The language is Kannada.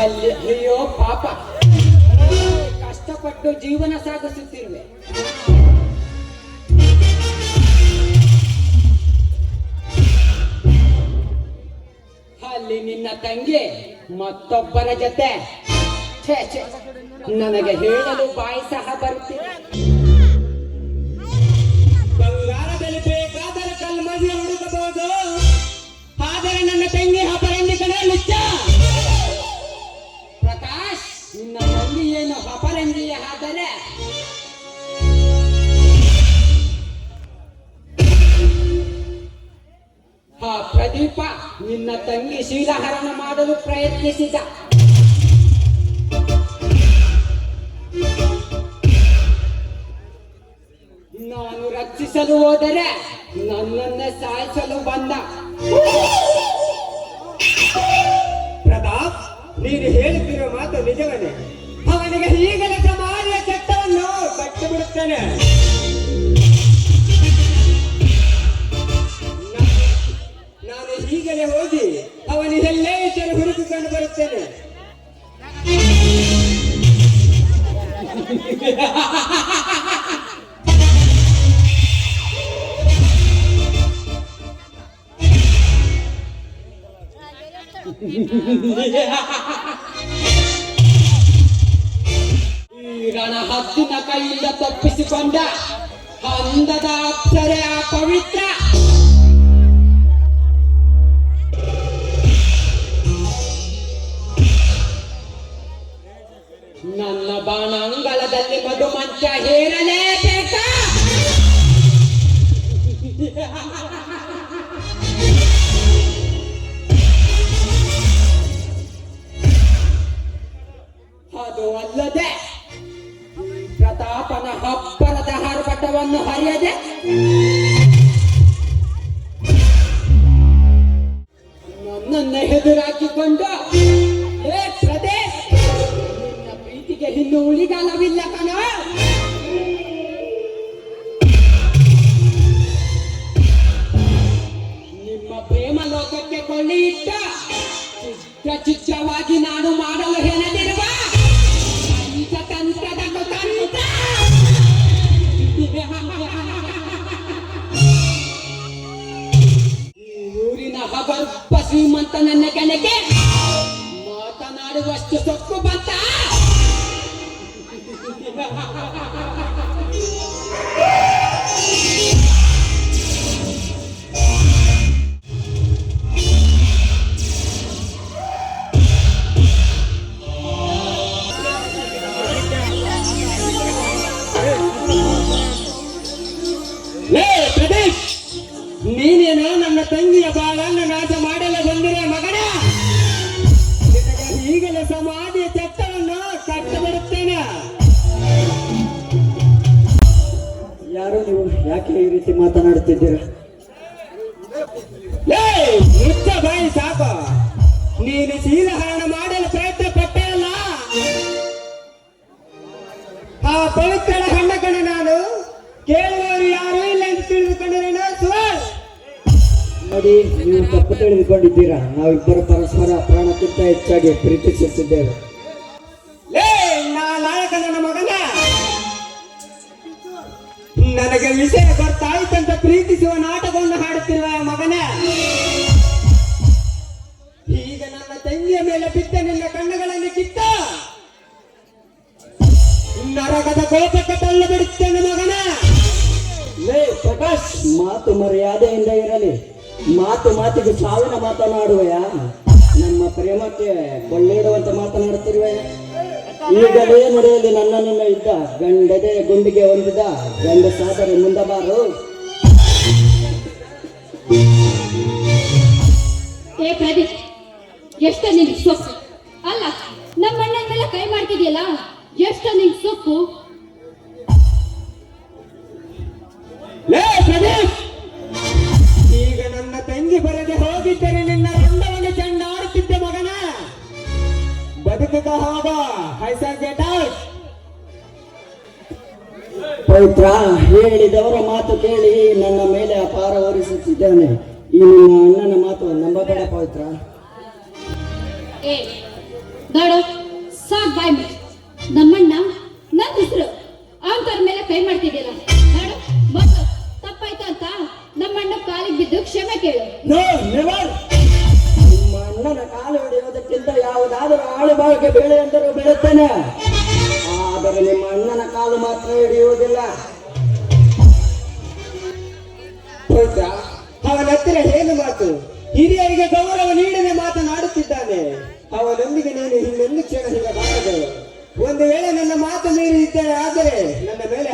ಅಲ್ಲಿ ಅಯ್ಯೋ, ಪಾಪ. ಕಷ್ಟಪಟ್ಟು ಜೀವನ ಸಾಗಿಸುತ್ತಿರುವೆ. ಅಲ್ಲಿ ನಿನ್ನ ತಂಗಿ ಮತ್ತೊಬ್ಬರ ಜೊತೆ. ನನಗೆ ಹೇಳಲು ಬಾಯಿ ಸಹ ಬರುತ್ತಿಲ್ಲ ಆದರೆ ಆ ಪ್ರದೀಪ ನಿನ್ನ ತಂಗಿ ಶೀಲಹರಣ ಮಾಡಲು ಪ್ರಯತ್ನಿಸಿದ. ನಾನು ರಕ್ಷಿಸಲು ಹೋದರೆ ನನ್ನನ್ನ ಸಾಯಿಸಲು ಬಂದ. ಪ್ರತಾಪ್, ನೀನು ಹೇಳುತ್ತಿರುವ ಮಾತು ನಿಜವೇ? ಬಿಡುತ್ತೇನೆ ನಾನು ಈಗಲೇ ಹೋಗಿ ಅವನು ಎಲ್ಲೇ ಗುರುತು ಹುಡುಕಿಕೊಂಡು ಬರುತ್ತೇನೆ. ಈ ಹದ್ದಿನ ಕೈಯಿಂದ ತಪ್ಪಿಸಿಕೊಂಡ ಅಂದದ ಅಪ್ಸರೆ ಆ ಪವಿತ್ರ. ನನ್ನ ಬಾಣಾಂಗಳದಲ್ಲಿ ಮಧುಮಂಚ ಹೇರಲೇಬೇಕ? ಹರ್ಬಟವನ್ನು ಹರಿಯದೆ ನನ್ನನ್ನ ಎದುರಾಕಿಕೊಂಡು ಏ ಪ್ರದೇಶ್ ನಿನ್ನ ಪ್ರೀತಿಗೆ ಇನ್ನು ಉಳಿಗಾಲವಿಲ್ಲ ಕಣ. ನಿಮ್ಮ ಪ್ರೇಮ ಲೋಕಕ್ಕೆ ಕೊಳ್ಳಿ ಇಟ್ಟ. ಚಿತ್ರವಾಗಿ ನಾನು ಮಾಡಲು ಹೆಣದಿರುವ ಹಬರ್ಪ ಶ್ರೀಮಂತ ನನ್ನ ಕೆಣಕೆ ಮಾತನಾಡುವಷ್ಟು ಸೊಕ್ಕು ಬಂತ. ನೀನೇನು ನನ್ನ ತಂಗಿಯ ಬಾಳನ್ನು ಸಮಾಧಿಯ ಚಟ್ಟವನ್ನು ಕಟ್ಟು ಬಿಡುತ್ತೇನೆ ಯಾರು ನೀವು ಯಾಕೆ ಈ ರೀತಿ ಮಾತನಾಡುತ್ತಿದ್ದೀರಾ? ಏ ಮುಚ್ಚ ಬಾಯಿ ಸಾಕು. ನೀನು ಶೀಲಹರಣ ಮಾಡಲು ನೋಡಿ ನೀವು ತಪ್ಪು ತಿಳಿದುಕೊಂಡಿದ್ದೀರಾ? ನಾವಿಬ್ಬರು ಪರಸ್ಪರ ಪ್ರಾಣಕ್ಕಿಂತ ಹೆಚ್ಚಾಗಿ ಪ್ರೀತಿಸುತ್ತಿದ್ದೇವೆ. ನನ್ನ ಮಗನ. ನನಗೆ ವಿಷಯ ಗೊತ್ತಾಯ್ತಂತ ಪ್ರೀತಿಸುವ ನಾಟಕವನ್ನು ಹಾಡುತ್ತಿರುವ ಮಗನ. ಈಗ ನನ್ನ ತಂಗಿಯ ಮೇಲೆ ಬಿದ್ದ ನಿನ್ನ ಕಣ್ಣುಗಳನ್ನು ಕಿತ್ತ. ನರಕದ ಕೋಪಕ್ಕೆ ತಳ್ಳ ಬಿಡುತ್ತೇನೆ ಮಗನ. ಲೇ ಪ್ರಕಾಶ್ ಮಾತು ಮರ್ಯಾದೆಯಿಂದ ಇರಲಿ. ಮಾತು ಮಾತಿಗೆ ಸಾವಿನ ಮಾತನಾಡುವೆಯಾ? ನಮ್ಮ ಪ್ರೇಮಕ್ಕೆ ಕೊಳ್ಳಿಡುವಂತ ಮಾತನಾಡುತ್ತಿರುವೆ. ಈಗಲೇ ನನ್ನ ನಿನ್ನ ಇದ್ದ ಗಂಡದೆ ಗುಂಡಿಗೆ ಹೊಂದಿದ ಗಂಡ ಸಾಧನೆ ಮುಂದಬಾರು. ಏ ಪ್ರದೀಪ್, ಎಷ್ಟ ನಿನ್ ಸೊಪ್ಪು? ಅಲ್ಲ ನಮ್ಮ ಅಣ್ಣನ ಕೈ ಮಾಡ್ತಿದ್ಯಲ್ಲ ಎಷ್ಟ ನಿನ್ ಸೊಕ್ಕು ಹೋಗ ಹೈಸ ಗೆಟ್ ಔಟ್ ಪವಿತ್ರ ಹೇಳಿದವರ ಮಾತು ಕೇಳಿ ನನ್ನ ಮೇಲೆ ಅಪಾರ ಹೊರಿಸುತ್ತಿದ್ದೇನೆ ಈ ನಿಮ್ಮ ಅಣ್ಣನ ಮಾತು ನಂಬಬೇಡ ಪವಿತ್ರ. ಏ ದಾಡ ಸಾಕ್ ಬಾಯ್ ನಮ್ಮಣ್ಣ ನನ್ನ ಹೆಸರು. ಅವನ ಮೇಲೆ ಕೈ ಮಾಡ್ತಿದ್ಯಲ್ಲ. ದಾಡ ಮೊದಲು ತಪ್ಪಾಯ್ತು ಅಂತ ನಮ್ಮಣ್ಣ ಕಾಲಿಗೆ ಬಿದ್ದು ಕ್ಷಮೆ ಕೇಳು. ನೋ ನೆವರ್ ನಿಮ್ಮ ಅಣ್ಣನ ಕಾಲು ಹೊಡೆಯುವುದಕ್ಕಿಂತ ಯಾವುದಾದರೂ ಆಳು ಭಾಗಕ್ಕೆ ಬೆಳೆ ಎಂದರೂ ಬೆಳುತ್ತೇನೆ ಆದರೆ ನಿಮ್ಮ ಅಣ್ಣನ ಕಾಲು ಮಾತ್ರ ಹಿಡಿಯುವುದಿಲ್ಲ. ಹೌದಾ ಅವನ ಏನು ಮಾತು. ಹಿರಿಯರಿಗೆ ಗೌರವ ನೀಡದೆ ಮಾತನಾಡುತ್ತಿದ್ದಾನೆ. ಅವನೊಂದಿಗೆ ನೀನು ಹಿಂದೆಂದು ಕ್ಷಣ ಹಿಂದೆ ಬಾರದು. ಒಂದು ವೇಳೆ ನನ್ನ ಮಾತು ಮೀರಿದ್ದರೆ ಆದರೆ ನನ್ನ ಮೇಲೆ